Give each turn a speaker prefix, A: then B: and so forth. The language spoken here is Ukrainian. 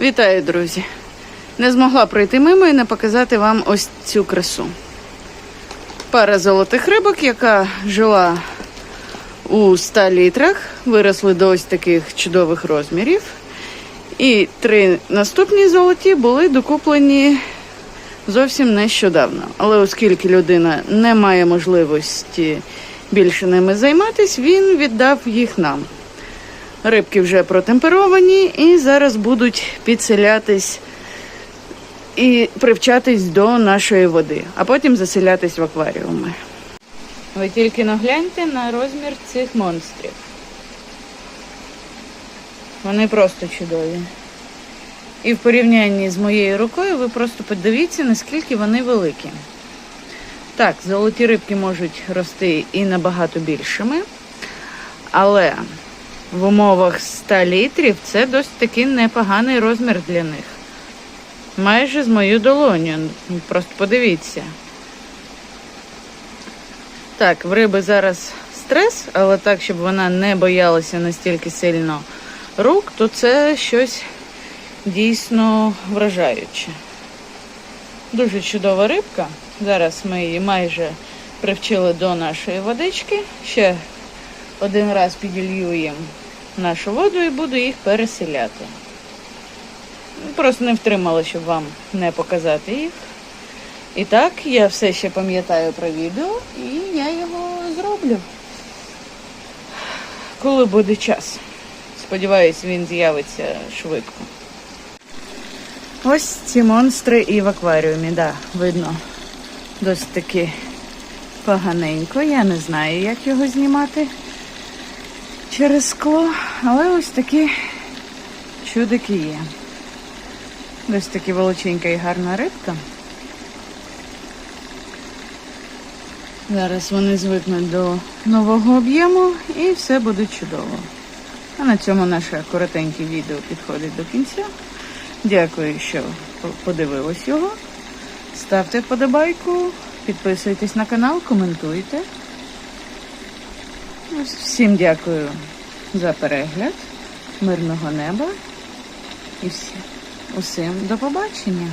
A: Вітаю, друзі! Не змогла пройти мимо і не показати вам ось цю красу. Пара золотих рибок, яка жила у 100 літрах, виросли до ось таких чудових розмірів. І три наступні золоті були докуплені зовсім нещодавно. Але оскільки людина не має можливості більше ними займатися, він віддав їх нам. Рибки вже протемперовані і зараз будуть підселятись і привчатись до нашої води, а потім заселятись в акваріуми. Ви тільки нагляньте на розмір цих монстрів. Вони просто чудові. І в порівнянні з моєю рукою ви просто подивіться, наскільки вони великі. Так, золоті рибки можуть рости і набагато більшими, але в умовах 100 літрів це досить таки непоганий розмір для них. Майже з мою долоню. Просто подивіться. Так, в риби зараз стрес, але так, щоб вона не боялася настільки сильно рук, то це щось дійсно вражаюче. Дуже чудова рибка. Зараз ми її майже привчили до нашої водички. Ще один раз піділью їм нашу воду і буду їх переселяти. Просто не втримала, щоб вам не показати їх. І так, я все ще пам'ятаю про відео і я його зроблю. Коли буде час. Сподіваюсь, він з'явиться швидко. Ось ці монстри і в акваріумі, да, видно. Досить таки поганенько. Я не знаю, як його знімати через скло, але ось такі чудики є. Ось таки величенька і гарна рибка. Зараз вони звикнуть до нового об'єму і все буде чудово. А на цьому наше коротеньке відео підходить до кінця. Дякую, що подивились його. Ставте вподобайку, підписуйтесь на канал, коментуйте. Всім дякую за перегляд, мирного неба і всім. усім до побачення.